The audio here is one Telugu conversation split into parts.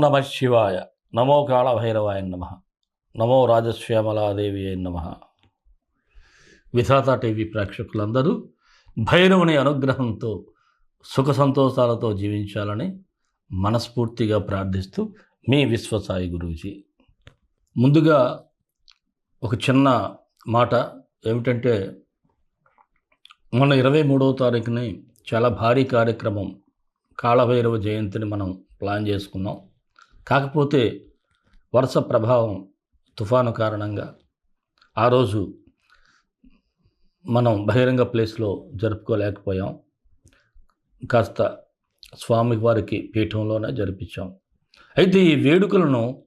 నమ శివాయ. నమో కాళభైరవాయ నమ. నమో రాజశ్యామలాదేవి అయి నమ. విధాత టీవీ ప్రేక్షకులందరూ భైరవుని అనుగ్రహంతో సుఖ సంతోషాలతో జీవించాలని మనస్ఫూర్తిగా ప్రార్థిస్తూ మీ విశ్వసాయి గురూజీ. ముందుగా ఒక చిన్న మాట ఏమిటంటే మొన్న ఇరవై మూడవ తారీఖుని చాలా భారీ కార్యక్రమం కాళభైరవ జయంతిని మనం ప్లాన్ చేసుకున్నాం. కాకపోతే వరుస ప్రభావం తుఫాను కారణంగా ఆ రోజు మనం బహిరంగ ప్లేస్లో జరుపుకోలేకపోయాం. కాస్త స్వామివారికి పీఠంలోనే జరిపించాం. అయితే ఈ వేడుకలను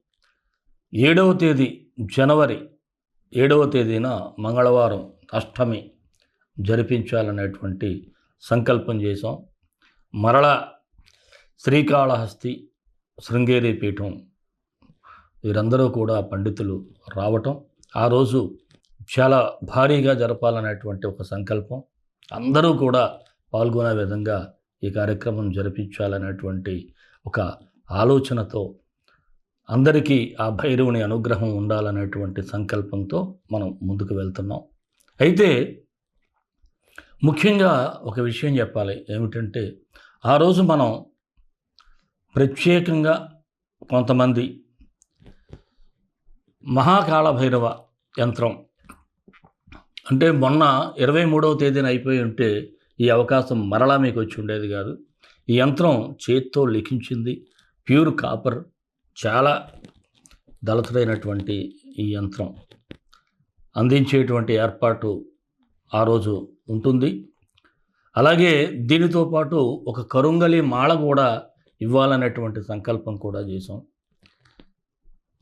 ఏడవ తేదీ జనవరి ఏడవ తేదీన మంగళవారం అష్టమి జరిపించాలనేటువంటి సంకల్పం చేశాం. మరలా శ్రీకాళహస్తి శృంగేరి పీఠం. వీరందరూ కూడా పండితులు రావటం. ఆ రోజు చాలా భారీగా జరపాలనేటువంటి ఒక సంకల్పం. అందరూ కూడా పాల్గొనే విధంగా ఈ కార్యక్రమం జరిపించాలనేటువంటి ఒక ఆలోచనతో అందరికీ ఆ భైరవుని అనుగ్రహం ఉండాలనేటువంటి సంకల్పంతో మనం ముందుకు వెళ్తున్నాం. అయితే ముఖ్యంగా ఒక విషయం చెప్పాలి. ఏమిటంటే ఆ రోజు మనం ప్రత్యేకంగా కొంతమంది మహాకాళభైరవ యంత్రం. అంటే మొన్న ఇరవై మూడవ తేదీన అయిపోయి ఉంటే ఈ అవకాశం మరలా మీకు వచ్చి ఉండేది కాదు. ఈ యంత్రం చేత్తో లిఖించింది. ప్యూర్ కాపర్ చాలా దళతుడైనటువంటి ఈ యంత్రం. అందించేటువంటి ఏర్పాటు ఆ రోజు ఉంటుంది. అలాగే దీనితో పాటు ఒక కరుంగలి మాళ కూడా ఇవ్వాలనేటువంటి సంకల్పం కూడా చేసాం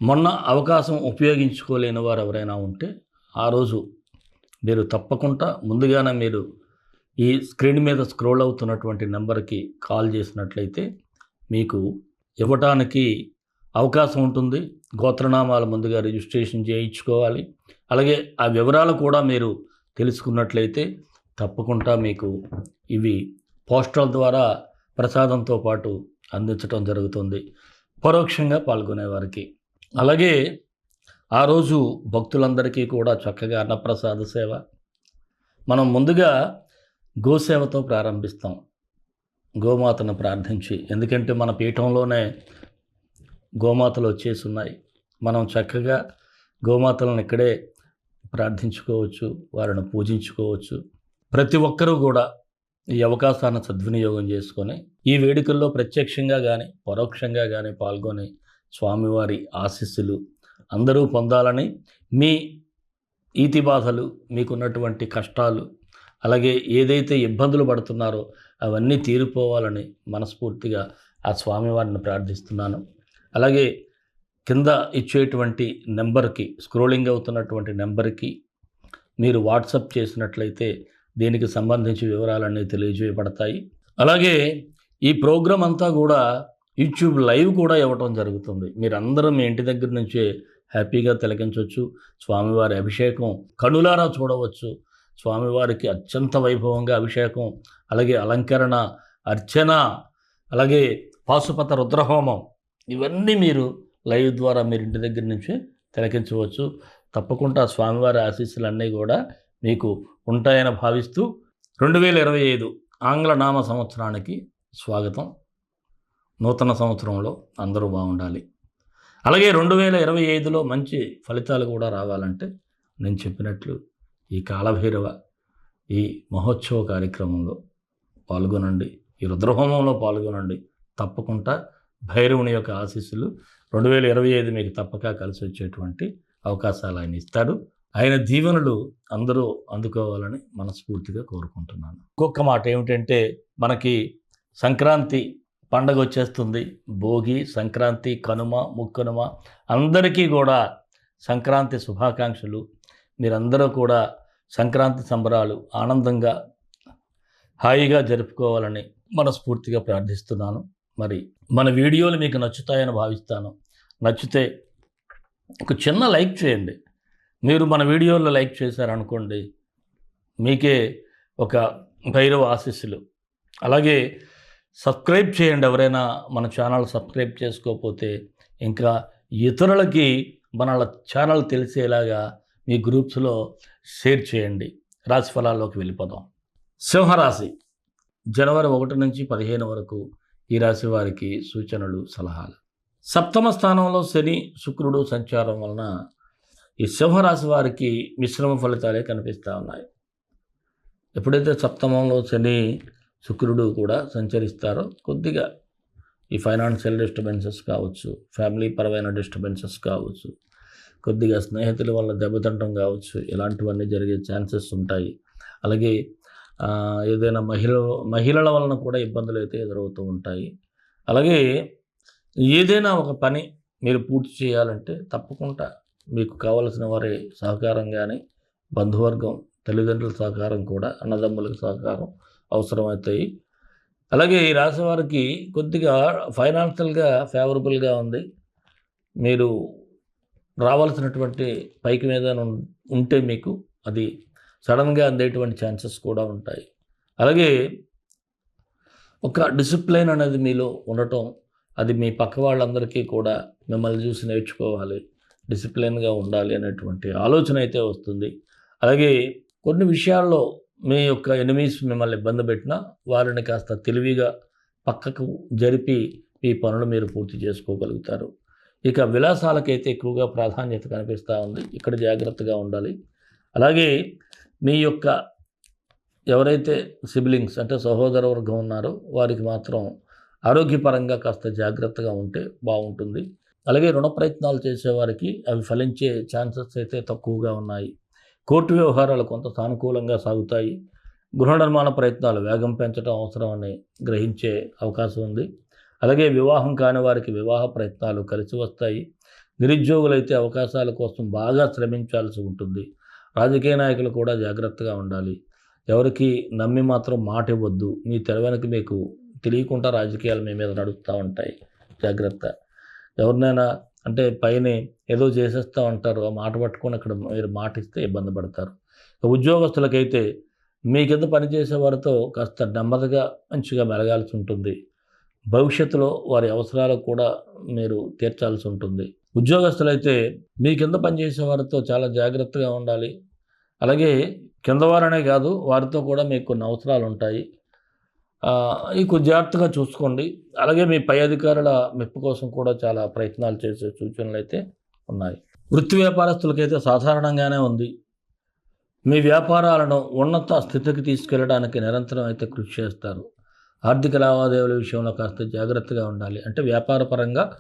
మొన్న అవకాశం ఉపయోగించుకోలేని వారు ఎవరైనా ఉంటే ఆ రోజు మీరు తప్పకుండా ముందుగానే మీరు ఈ స్క్రీన్ మీద స్క్రోల్ అవుతున్నటువంటి నెంబర్కి కాల్ చేసినట్లయితే మీకు ఇవ్వటానికి అవకాశం ఉంటుంది. గోత్రనామాలు ముందుగా రిజిస్ట్రేషన్ చేయించుకోవాలి. అలాగే ఆ వివరాలు కూడా మీరు తెలుసుకున్నట్లయితే తప్పకుండా మీకు ఇవి పోస్టల్ ద్వారా ప్రసాదంతో పాటు అందించడం జరుగుతుంది. పరోక్షంగా పాల్గొనేవారికి అలాగే ఆ రోజు భక్తులందరికీ కూడా చక్కగా అన్నప్రసాద సేవ. మనం ముందుగా గోసేవతో ప్రారంభిస్తాం. గోమాతను ప్రార్థించి. ఎందుకంటే మన పీఠంలోనే గోమాతలు వచ్చేసి ఉన్నాయి మనం చక్కగా గోమాతలను ఇక్కడే ప్రార్థించుకోవచ్చు వారిని పూజించుకోవచ్చు. ప్రతి ఒక్కరూ కూడా ఈ అవకాశాన్ని సద్వినియోగం చేసుకొని ఈ వేడుకల్లో ప్రత్యక్షంగా కానీ పరోక్షంగా కానీ పాల్గొని స్వామివారి ఆశీస్సులు అందరూ పొందాలని మీ ఈతి బాధలు మీకున్నటువంటి కష్టాలు అలాగే ఏదైతే ఇబ్బందులు పడుతున్నారో అవన్నీ తీరిపోవాలని మనస్ఫూర్తిగా ఆ స్వామివారిని ప్రార్థిస్తున్నాను. అలాగే కింద ఇచ్చేటువంటి నెంబర్కి స్క్రోలింగ్ అవుతున్నటువంటి నెంబర్కి మీరు వాట్సప్ చేసినట్లయితే దీనికి సంబంధించి వివరాలన్నీ తెలియజేయబడతాయి. అలాగే ఈ ప్రోగ్రాం అంతా కూడా యూట్యూబ్ లైవ్ కూడా ఇవ్వటం జరుగుతుంది. మీరందరూ మీ ఇంటి దగ్గర నుంచే హ్యాపీగా తిలకించవచ్చు. స్వామివారి అభిషేకం కనులారా చూడవచ్చు. స్వామివారికి అత్యంత వైభవంగా అభిషేకం అలాగే అలంకరణ అర్చన అలాగే పాశుపత రుద్రహోమం ఇవన్నీ మీరు లైవ్ ద్వారా మీరు ఇంటి దగ్గర నుంచే తిలకించవచ్చు. తప్పకుండా స్వామివారి ఆశీస్సులన్నీ కూడా మీకు ఉంటాయని భావిస్తూ రెండు వేల ఇరవై ఐదు ఆంగ్ల నామ సంవత్సరానికి స్వాగతం. నూతన సంవత్సరంలో అందరూ బాగుండాలి. అలాగే రెండు వేల ఇరవై ఐదులో మంచి ఫలితాలు కూడా రావాలంటే నేను చెప్పినట్లు ఈ కాలభైరవ ఈ మహోత్సవ కార్యక్రమంలో పాల్గొనండి. ఈ రుద్రహోమంలో పాల్గొనండి. తప్పకుండా భైరవుని యొక్క ఆశీస్సులు రెండు వేల ఇరవై ఐదు మీకు తప్పక కలిసి వచ్చేటువంటి అవకాశాలు ఆయన ఇస్తాడు. ఆయన దీవెనలు అందరూ అందుకోవాలని మనస్ఫూర్తిగా కోరుకుంటున్నాను. ఇంకొక మాట ఏమిటంటే మనకి సంక్రాంతి పండగ వచ్చేస్తుంది. భోగి సంక్రాంతి కనుమ ముక్కనుమ అందరికీ కూడా సంక్రాంతి శుభాకాంక్షలు. మీరందరూ కూడా సంక్రాంతి సంబరాలు ఆనందంగా హాయిగా జరుపుకోవాలని మనస్ఫూర్తిగా ప్రార్థిస్తున్నాను. మరి మన వీడియోలు మీకు నచ్చుతాయని భావిస్తాను. నచ్చితే ఒక చిన్న లైక్ చేయండి. మీరు మన వీడియోలో లైక్ చేశారనుకోండి మీకే ఒక భైరవ ఆశీస్సులు. అలాగే సబ్స్క్రైబ్ చేయండి ఎవరైనా మన ఛానల్ సబ్స్క్రైబ్ చేసుకోకపోతే ఇంకా ఇతరులకి మన ఛానల్ తెలిసేలాగా మీ గ్రూప్స్లో షేర్ చేయండి. రాశి ఫలాల్లోకి వెళ్ళిపోదాం. సింహరాశి. జనవరి ఒకటి నుంచి పదిహేను వరకు ఈ రాశి వారికి సూచనలు సలహాలు. సప్తమ స్థానంలో శని శుక్రుడు సంచారం వలన ఈ సింహరాశి వారికి మిశ్రమ ఫలితాలే కనిపిస్తూ ఉన్నాయి. ఎప్పుడైతే సప్తమంలో శని శుక్రుడు కూడా సంచరిస్తారో కొద్దిగా ఈ ఫైనాన్షియల్ డిస్టర్బెన్సెస్ కావచ్చు ఫ్యామిలీ పరమైన డిస్టర్బెన్సెస్ కావచ్చు కొద్దిగా స్నేహితుల వల్ల దెబ్బతింటం కావచ్చు ఇలాంటివన్నీ జరిగే ఛాన్సెస్ ఉంటాయి. అలాగే ఏదైనా మహిళ మహిళల వలన కూడా ఇబ్బందులు అయితే ఎదురవుతూ ఉంటాయి. అలాగే ఏదైనా ఒక పని మీరు పూర్తి చేయాలంటే తప్పకుండా మీకు కావలసిన వారి సహకారం కానీ బంధువర్గం తల్లిదండ్రుల సహకారం కూడా అన్నదమ్ములకు సహకారం అవసరమవుతాయి. అలాగే ఈ రాశి వారికి కొద్దిగా ఫైనాన్షియల్గా ఫేవరబుల్గా ఉంది. మీరు రావాల్సినటువంటి పైకి మీద ఉం- ఉంటే మీకు అది సడన్గా అందేటువంటి ఛాన్సెస్ కూడా ఉంటాయి. అలాగే ఒక డిసిప్లైన్ అనేది మీలో ఉండటం అది మీ పక్క వాళ్ళందరికీ కూడా మిమ్మల్ని చూసి నేర్చుకోవాలి. డిసిప్లిన్గా ఉండాలి అనేటువంటి ఆలోచన అయితే వస్తుంది. అలాగే కొన్ని విషయాల్లో మీ యొక్క ఎనిమీస్ మిమ్మల్ని ఇబ్బంది పెట్టినా వారిని కాస్త తెలివిగా పక్కకు జరిపి ఈ పనులు మీరు పూర్తి చేసుకోగలుగుతారు. ఇక విలాసాలకైతే ఎక్కువగా ప్రాధాన్యత కనిపిస్తూ ఉంది. ఇక్కడ జాగ్రత్తగా ఉండాలి. అలాగే మీ యొక్క ఎవరైతే సిబ్లింగ్స్ అంటే సహోదర వర్గం ఉన్నారో వారికి మాత్రం ఆరోగ్యపరంగా కాస్త జాగ్రత్తగా ఉంటే బాగుంటుంది. అలాగే రుణ ప్రయత్నాలు చేసేవారికి అవి ఫలించే ఛాన్సెస్ అయితే తక్కువగా ఉన్నాయి. కోర్టు వ్యవహారాలు కొంత సానుకూలంగా సాగుతాయి. గృహ నిర్మాణ ప్రయత్నాలు వేగం పెంచడం అవసరమని గ్రహించే అవకాశం ఉంది. అలాగే వివాహం కాని వారికి వివాహ ప్రయత్నాలు కలిసి వస్తాయి. నిరుద్యోగులైతే అవకాశాల కోసం బాగా శ్రమించాల్సి ఉంటుంది. రాజకీయ నాయకులు కూడా జాగ్రత్తగా ఉండాలి. ఎవరికి నమ్మి మాత్రం మాట ఇవ్వద్దు. మీ తెలవెనక మీకు తెలియకుండా రాజకీయాలు మీ మీద నడుస్తూ ఉంటాయి. జాగ్రత్త. ఎవరినైనా అంటే పైన ఏదో చేసేస్తూ ఉంటారు ఆ మాట పట్టుకొని అక్కడ మీరు మాట ఇస్తే ఇబ్బంది పడతారు. ఉద్యోగస్తులకైతే మీ కింద పనిచేసే వారితో కాస్త నెమ్మదిగా మంచిగా మెలగాల్సి ఉంటుంది. భవిష్యత్తులో వారి అవసరాలకు కూడా మీరు తీర్చాల్సి ఉంటుంది. ఉద్యోగస్తులైతే మీ కింద పనిచేసే వారితో చాలా జాగ్రత్తగా ఉండాలి. అలాగే కింద వారనే కాదు వారితో కూడా మీకు కొన్ని అవసరాలు ఉంటాయి. ఇక జాగ్రత్తగా చూసుకోండి. అలాగే మీ పై అధికారుల మెప్పు కోసం కూడా చాలా ప్రయత్నాలు చేసే సూచనలు అయితే ఉన్నాయి. వృత్తి వ్యాపారస్తులకైతే సాధారణంగానే ఉంది. మీ వ్యాపారాలను ఉన్నత స్థితికి తీసుకెళ్ళడానికి నిరంతరం అయితే కృషి చేస్తారు. ఆర్థిక లావాదేవీల విషయంలో కాస్త జాగ్రత్తగా ఉండాలి. అంటే వ్యాపార పరంగా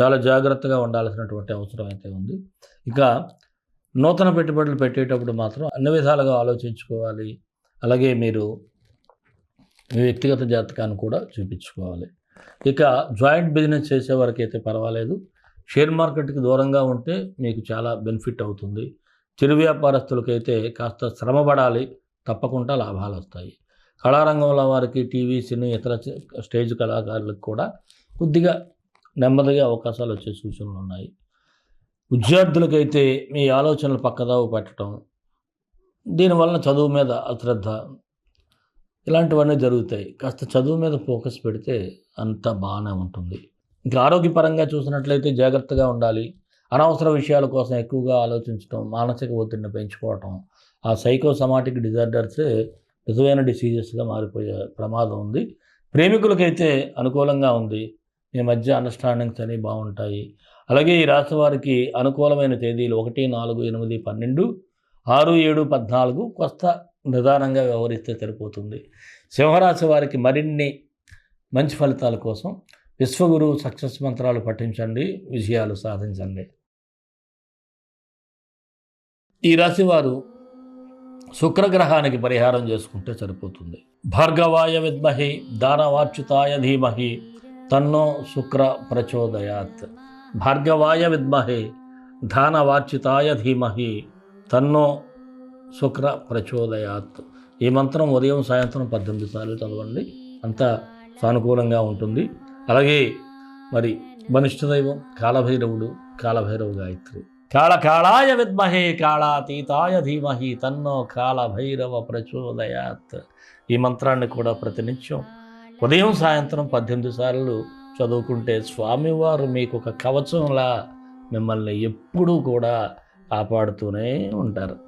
చాలా జాగ్రత్తగా ఉండాల్సినటువంటి అవసరం అయితే ఉంది. ఇక నూతన పెట్టుబడులు పెట్టేటప్పుడు మాత్రం అన్ని విధాలుగా ఆలోచించుకోవాలి. అలాగే మీరు మీ వ్యక్తిగత జాతకాన్ని కూడా చూపించుకోవాలి. ఇక జాయింట్ బిజినెస్ చేసేవారికి అయితే పర్వాలేదు. షేర్ మార్కెట్కి దూరంగా ఉంటే మీకు చాలా బెనిఫిట్ అవుతుంది. చిరు వ్యాపారస్తులకైతే కాస్త శ్రమ పడాలి తప్పకుండా లాభాలు వస్తాయి. కళారంగంలో వారికి టీవీ సినీ ఇతర స్టేజ్ కళాకారులకు కూడా కొద్దిగా నెమ్మదిగా అవకాశాలు వచ్చే సూచనలు ఉన్నాయి. విద్యార్థులకైతే మీ ఆలోచనలు పక్కదావు పెట్టడం దీనివల్ల చదువు మీద అశ్రద్ధ ఇలాంటివన్నీ జరుగుతాయి. కాస్త చదువు మీద ఫోకస్ పెడితే అంత బాగానే ఉంటుంది. ఇంకా ఆరోగ్యపరంగా చూసినట్లయితే జాగ్రత్తగా ఉండాలి. అనవసర విషయాల కోసం ఎక్కువగా ఆలోచించడం మానసిక ఒత్తిడిని పెంచుకోవటం ఆ సైకోసమాటిక్ డిజార్డర్సే నిజమైన డిసీజెస్గా మారిపోయే ప్రమాదం ఉంది. ప్రేమికులకైతే అనుకూలంగా ఉంది. మీ మధ్య అండర్స్టాండింగ్స్ అనేవి బాగుంటాయి. అలాగే ఈ రాశి వారికి అనుకూలమైన తేదీలు ఒకటి నాలుగు ఎనిమిది పన్నెండు ఆరు ఏడు పద్నాలుగు కొత్త నిదానంగా వ్యవహరిస్తే సరిపోతుంది. సింహరాశి వారికి మరిన్ని మంచి ఫలితాల కోసం విశ్వగురు సక్సెస్ మంత్రాలు పఠించండి విజయాలు సాధించండి. ఈ రాశి వారు శుక్రగ్రహానికి పరిహారం చేసుకుంటే సరిపోతుంది. భార్గవాయ విద్మహి దానవార్చుతాయ ధీమహి తన్నో శుక్ర ప్రచోదయాత్. భార్గవాయ విద్మహి ధానవాచ్యుతాయ ధీమహి తన్నో శుక్ర ప్రచోదయాత్. ఈ మంత్రం ఉదయం సాయంత్రం పద్దెనిమిది సార్లు చదవండి. అంతా సానుకూలంగా ఉంటుంది. అలాగే మరి బనిష్ట దైవం కాలభైరవుడు కాలభైరవ గాయత్రి. కాళ కాళాయ విద్మహే కాళాతీతాయ ధీమహి తన్నో కాలభైరవ ప్రచోదయాత్. ఈ మంత్రాన్ని కూడా ప్రతినిత్యం ఉదయం సాయంత్రం పద్దెనిమిది సార్లు చదువుకుంటే స్వామివారు మీకు ఒక కవచంలా మిమ్మల్ని ఎప్పుడూ కూడా కాపాడుతూనే ఉంటారు.